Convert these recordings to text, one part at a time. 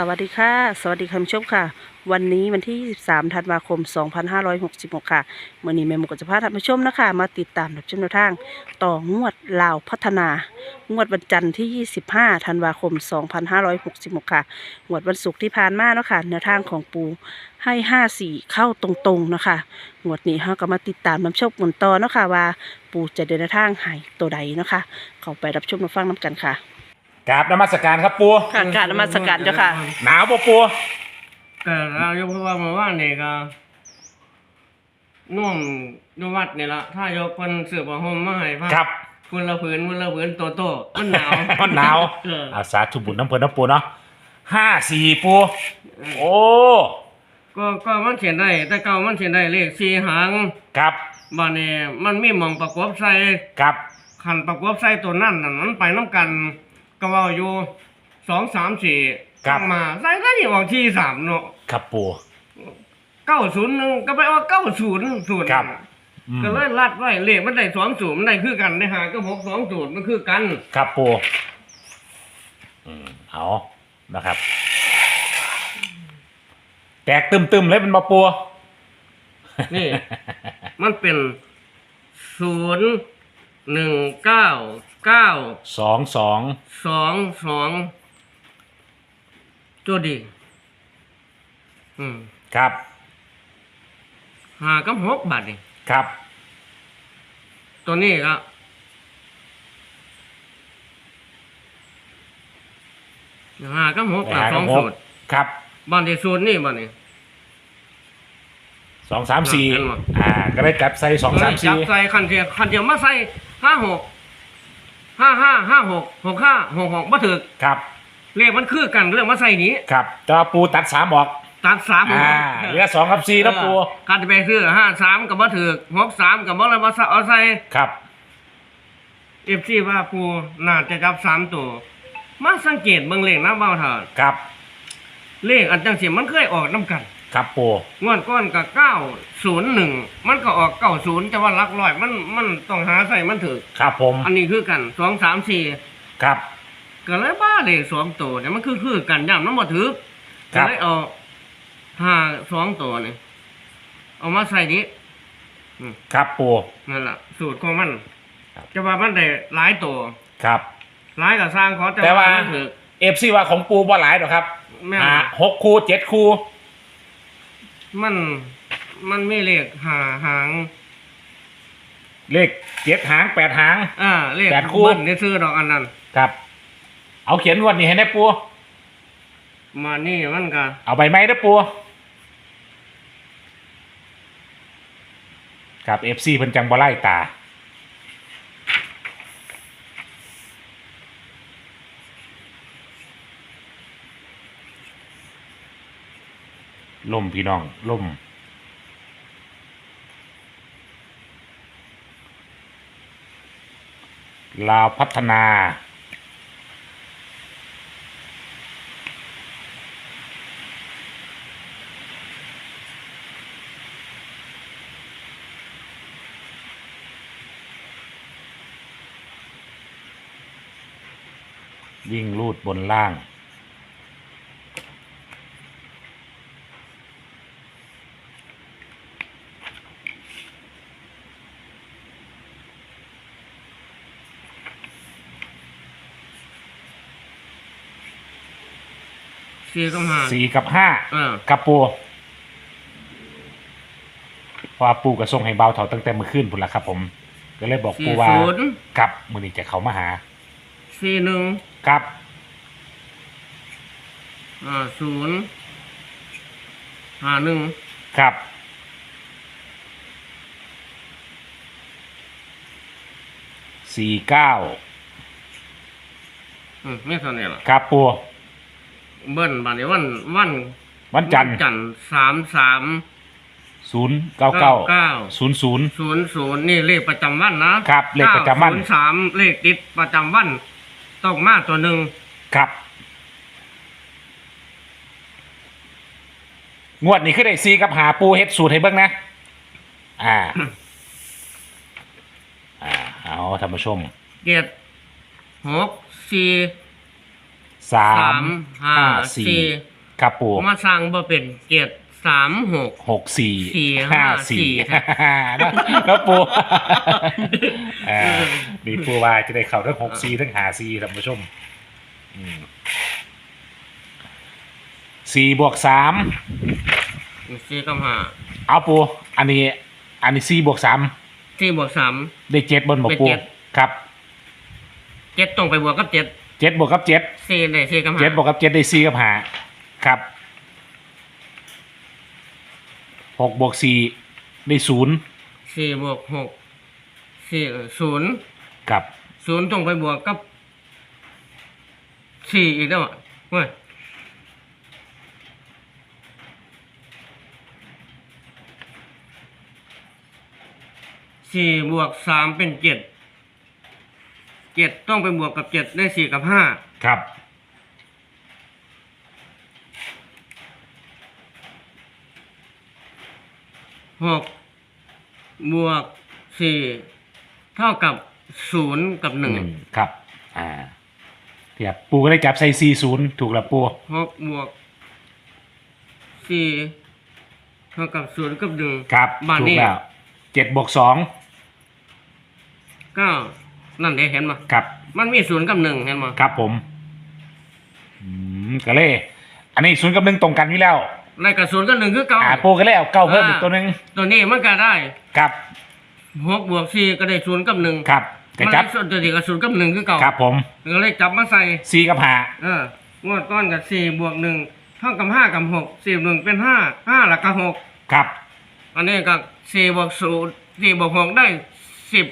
สวัสดีค่ะ สวัสดีคุณผู้ชมค่ะ วันนี้วันที่ 23 ธันวาคม 2566 ค่ะเมื่อนี้แม่หมูกจะพาท่านผู้ชมนะคะ มาติดตามรับชมแนวทาง ต่องวดลาวพัฒนา งวดวันจันทร์ที่ 25 ธันวาคม 2566 ค่ะ งวดวันศุกร์ที่ผ่านมาเนาะค่ะแนวทางของปูให้ 54 เข้าตรงๆนะคะงวดนี้เราก็มาติดตามรับชมกันต่อเนาะค่ะว่า ปูจะเดินทางให้ตัวใดเนาะค่ะเข้าไปรับชมรับฟังน้ำกันค่ะ กราบนมัสการครับปูค่ะกรารนมัสการเจ้าค่ะ หนาวปะปูแต่เรายกเพราะว่าเมื่อวานนี่ก็น่วมนวัดนี่ละถ้ายกคนเสือผ้าห่มมาให้พระครับคนละผืนคนละผืนโตโตมันหนาวมันหนาวเอออาสาธุบุญน้ำเพลินน้ำปูเนาะห้าสี่ปูโอ้ก็ก็มันเขียนได้ แต่เก่ามันเขียนได้เลขสี่หางครับบ้านนี้มันมีหมองประกอบใส่ครับขันประกอบใส่ตัวนั่นน่ะมันไปน้ำกัน ก็เว่าอยู่สองสามสี่มาใส่ก็ที่ออกที่สามเนาะครับปู เก้าศูนย์หนึ่งก็ไปเอาเก้าศูนย์ศูนย์ครับ อืมก็เลยลัดไว้เลขมันได้สองศูนย์มันได้คือกันได้หาก็หกสองศูนย์มันคือกัน ครับปูอืมเอานะครับ แตกตึมๆเลยเป็นมาปูนี่ มันเป็นศูนย์ หนึ่งเก้าเก้าสองสองสองสองตัวดี อืมครับ หากับหกบาทนี่ครับ ตัวนี้ก็หากับหกไปกับหาสกัอบงหสูกตรครับบ้านที่สูตรนี่บ้านนี้สองสามสี่เห็นบ่อ่า ก็ได้จับใส่สองสามจัสี่บใส่คันเดียวคันเดียวมาใส่ ห้าหกห้าห้าห้าหกหกห้าหกหกมาถึกครับเลขมันคือกันเรื่องมาใส่นี้ครับแต่ว่าปูตัดสามออกตัดสามอ่าเหลือสองกับสี่นะปูการจะไปซื้อห้าสามกับมาถึกหกสามกับมาเลยมาเอาใส่ครับเอฟซีว่าปูน่าจะจับสามตัวมาสังเกตเบิ่งเลขนะเบ้าเถิดครับ เลขอันจังสิมันเคยออกน้ำกัน ครับปูงวดก้อนกับเก้าศูนย์หนึ่งมันก็ออกเก้าศูนย์แต่ว่าหลักร้อย มันมันต้องหาใส่มันถึกครับผมอันนี้คือกันสองสามสี่ครับก็เลยบ้าเลยสองตัวเนี่ยมันคือคือกันย่ำน้ำมาถือครัก็บเลยเอาห้าสองตัวนี่เอามาใส่นี้ครับปูนั่นแหละสูตรของมันครับจะว่ามันได้หลายตัวครับหลายกับสร้างเขาแต่แต่ว่ามันถือเอฟซีว่าของปูบ่หลายหรอกครับแม่นอ่าหกคู่เจ็ดคู่ มันมันไม่เลขหาหาง เลขเจ็ดหางแปดหาง อ่าเลขแปดคู่ เบิ้ลได้ซื้อดอกอันนั้น ครับ เอาเขียนงวันนี้ให้ได้ปู มานี่มันก็เอาใบไม้ได้ปู ครับเอฟซีเพิ่นจังบ่ไล่ตา ล่มพี่น้องล่มลาวพัฒนาวิ่งลูดบนล่าง สี่กับหาสี่กับห้าเออกับปูเพราะว่าปูกระทรงให้เบาเท่าตั้งแต่เมื่อคืนพุ่นละครับ ผม ก็เลยบอกสี่ปูว่าศูนย์กับมือนี้จะเขามาหาสี่หนึ่งครับอ่าศูนย์ห้าหนึ่งครับสี่เก้าอืมไม่เท่านี้หรอกครับปู เบิ้ลบาดนี้วันวันวันจันทร์จันทร์สามสามศูนย์เก้าเก้าเก้าศูนย์ศูนย์ศูนย์ศูนย์นี่เลขประจำวันนะครับเลขประจำวันศูนย์สามเลขติดประจำวันต้องมาตัวหนึ่งครับ งวดนี้คือได้ซีกับหาปูเฮ็ดสูตรให้เบิ่งนะ อ่า อ่า เอาท่านผู้ชมเจ็ดหกสี่ สาสามมห้าห้าสี่สี่ครับปูมาสร้างบ่เป็นเจ็ดสามหก หกสี่สี่ห้าห้าสี่ สี่นะแล้วปูอ่ามีปูว่าจะได้เข่าทั้งหกสี่ทั้งหาสี่ท่านผู้ชมอืมสี่บวกสามสี่กับห้าเอาปูอันนี้ อันนี้สี่บวกสามสี่บวกสาม ได้เจ็ดบนบอกได้ปูเจ็ด ครับเจ็ดตรงไปบวกกับเจ็ด เจ็ดบวกกับเจ็ดสี่ได้สี่กับห้าเจ็ดบวกกับเจ็ดได้สี่กับหาครับหกบวกสี่ได้ศูนย์สี่บวกหกสี่ศูนย์กับศูนย์ตรงไปบวกกับสี่อีกแล้วอะเว้ยสี่บวกสามเป็นเจ็ด เจ็ดต้องไปบวกกับเจ็ดได้สี่กับห้าครับ หกบวกสี่เท่ากับศูนย์กับหนึ่งหนึ่งครับ อ่าเทียบปูก็ได้จับใส่สี่ศูนย์ถูกแล้วปู หกบวกสี่เท่ากับศูนย์กับหนึ่ง ครับ บ้านถูกนี้แล้วเจ็ดบวกสองเก้า นั่นเด้เห็นไหมครับมันมีศูนย์กับหนึ่งเห็นไหมครับผมอืมก็เลย อันนี้ศูนย์กับหนึ่งตรงกันอยู่แล้วในกับศูนย์กับหนึ่งคือเก้าอ่าปูก็เลยเอาเก้าเพิ่มอีกตัวหนึ่งตัวนี้มันก็ได้ครับหกบวกสี่ก็ได้ศูนย์กับหนึ่งครับจะมันจับได้ส่วนตัวนี้กับศูนย์กับหนึ่งคือเก่าครับผมก็เลยจับมาใส่ สี่กับหาเอองวดก้อนกับสี่บวกหนึ่งเท่ากับห้ากับหกสี่บวกหนึ่งเป็นห้าห้าแล้วก็หกครับอันนี้ก็สี่บวกศูนย์สี่บวกหกได้สิบ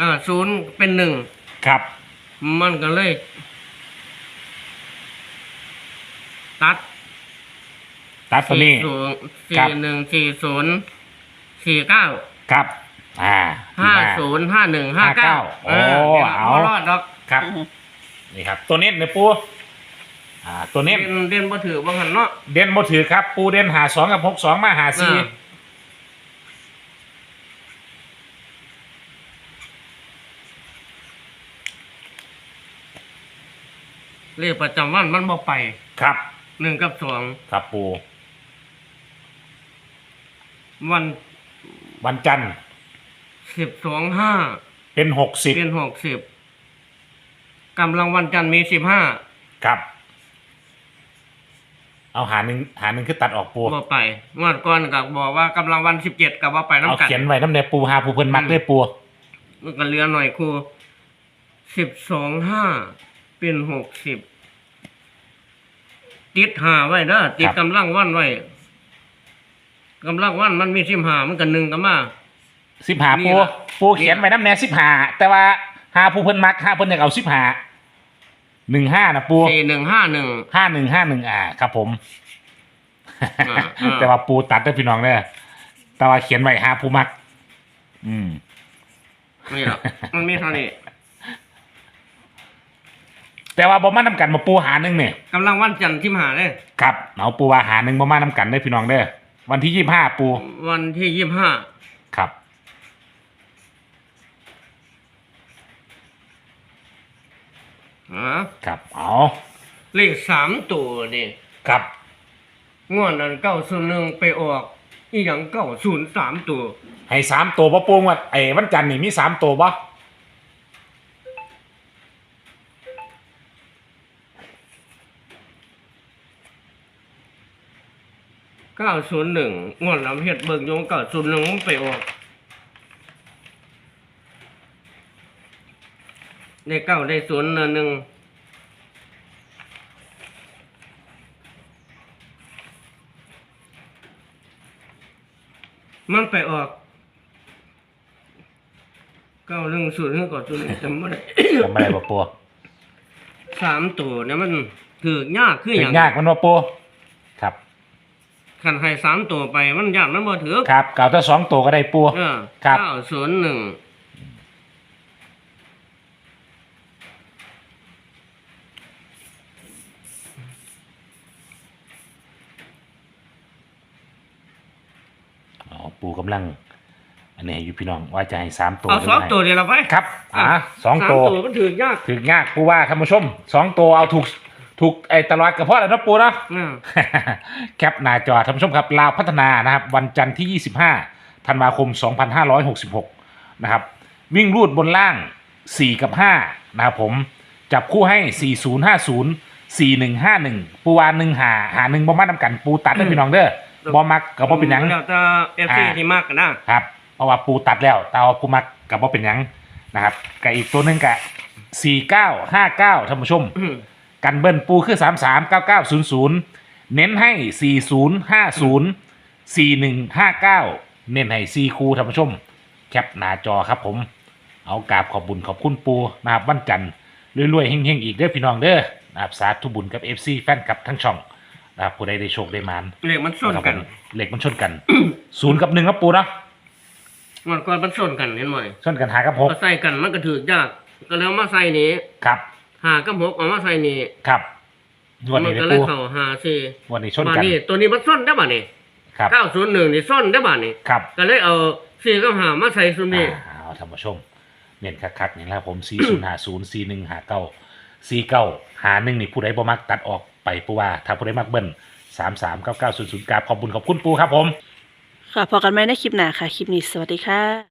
อ่าศูนย์เป็นหนึ่งครับ มันก็เลย ตัดตัดตัวนี้ ศูนย์ครัสี่บหนึ่งสี่ศูนย์สี่เก้าครับ อ่าห้าศูนย์ห้าหนึ่งห้าเก้าโอ้เอารอดดอกครับ นี่ครับ ตัวเน้นเลยปูอ่า ตัวเน้เด่นนเด่นบ่ถือว่าหันเนาะ เด่นบ่ถือครับ ปูเด่นหาสองกับหกสองมาหาสี่อ่า เลขประจำวันมันบ่ไปครับ หนึ่งกับสองครับปูวันวันจันทร์สิบสองห้าเป็นหกสิบเป็นหกสิบกำลังวันจันทร์มีสิบห้าครับ เอาหาหนึ่งหาหนึ่งคือตัดออกปูบ่ไปงวดก่อนก็บอกว่ากำลังวันสิบเจ็ดกับว่าไปเอาน้ำกัน เขียนไว้น้ำในปูหาผู้เพิ่นมักอืม เลยปูมันก็เหลือหน่อยครูสิบสองห้า เป็นหกสิบติดหาไว้เด้อติดกำลังวันไว้กำลังวันมันมีสิบหามันกันหนึ่งกับมาสิบหานี่ปูล่ะปูเขียนไว้น้ำแน่สิบหาแต่ว่าหาผู้เพิ่นมักหาเพิ่นอยากเอาสิบหาหนึ่งห้านะปูสี่หนึ่งห้าหนึ่งห้าหนึ่งห้าหนึ่งอ่าครับผมอ่าอ่าแต่ว่าปูตัดได้อพี่น้องเด้อแต่ว่าเขียนไว้หาผู้มัก อืมนี่หรอกมันมีเท่านี้ แต่ว่าบ่มานำกันมาปูหาหนึ่งเนี่ยกำลังวันจันทร์ที่หาเลยครับเอาปูว่าหาหนึ่งบ่มานำกันได้อพี่น้องเด้อวันที่ยี่ห้าปูวันที่ยี่สิบห้าครับอ่าครับเอาเลขสามตัวนี่ครับงวดนั้นเก้าศูนย์หนึ่งไปออกอีหยังเก้าศูนย์สามตัวให้สามตัวบ่ปูงว่าไอ้วันจันทร์นี่มีสามตัวบ่ เก้าศูนย์หนึ่งงวดน้ำเฮ็ดเบิกโยงเก้าศูนย์หนึ่งมันไปออกได้เก้าได้ศูนย์หนึ่งมันไปออกเก้าหนึ่งศูนย์หนึ่งก่อนศูนย์จำไม่ได้จำไม่ได้บ่ปูสามตัวเนี่ยมันถือยากคือถึองย่างยากมันบ่ปูครับ ขันให้สามตัวไปมันยากมันบ่ถือครับเก่าถ้าสองตัวก็ได้ปูเออครับ เก้าศูนย์หนึ่งอ๋อปูกำลัง อันนี้ให้อยู่พี่น้องว่าจะให้สามตัวเอาหรืสองให้ตัวเดียวเราไป ครับอ่าสองสามตัว ตัวมันถือยาก ถึงยากปูว่าท่านผู้ชมสองตัวเอาถูก ถูกไอ้ตลอดกับพ่อแล้วเนาะปูเนาะ อืม แคปหน้าจอท่านผู้ชมครับลาวพัฒนานะครับ วันจันทร์ที่ 25ธันวาคม 2566 นะครับ วิ่งรูดบนล่าง 4 กับ 5 นะครับผม จับคู่ให้ 4050 4151 ปูวานหนึ่งหาหาหนึ่งบ่มานำกันปูตัดได้พี่น้องเด้อบ่มักกับบ่เป็นหยัง แล้วแต่เอฟซีอ่า ที่มากกันนะครับเพราะว่าปูตัดแล้วแต่ว่าปูมักกับบ่เป็นหยังนะครับกับอีกตัวหนึงกะ4959ท่านผู้ชม อืม กันเบิ้ลปูคือสามสามเก้าเก้าศูนย์ศูนย์เน้นให้สี่ศูนย์ห้าศูนย์สี่หนึ่งห้าเก้าเน้นให้ซีคูท่านผู้ชม แคปหน้าจอครับผม เอากราบขอบบุญขอบคุณปูนะครับวันจันทร์รวยๆเฮงๆ อีกเด้อพี่น้องเด้อนะครับสาธุบุญกับเอฟซีแฟนคลับทั้งช่องนะครับผู้ใดได้โชคได้มานเลขมันส้นกันเหล็กมันชนกัน ศูนย์กับหนึ่งครับปูเนาะมันก่อนมันส้นกันเห็นไหมชนกันหากับหกก็ใส่กันมันก็ถือยากก็แล้วมาใส่นี้ครับ หากับหกเอามาใส่นี้ครับงวันมันี้ก็ได้เลยปูเข้าหาสี่งวันนี้ชนมากันนี่ตัวนี้มันส้นได้บ่นี่ครับ เก้าศูนย์หนึ่งนี่ส้นได้บ่นี่ครับก็เลยเอาสี่กับหามาใส่ซุมนี้ อ่าเอาท่านผู้ชมเน้นคักๆนี่แหละผม 4 0 5 0 4 1 5 9 4 9หาหนึ่งนี่ผู้ใดบ่มักตัดออกไปปูว่า ถ้าผู้ใดมักเบิ้ล3 3 9 9 0 0กราบขอบคุณขอบคุณปูครับผม ค่ะพอกันไหมในคลิปหน้าค่ะ คลิปนี้สวัสดีค่ะ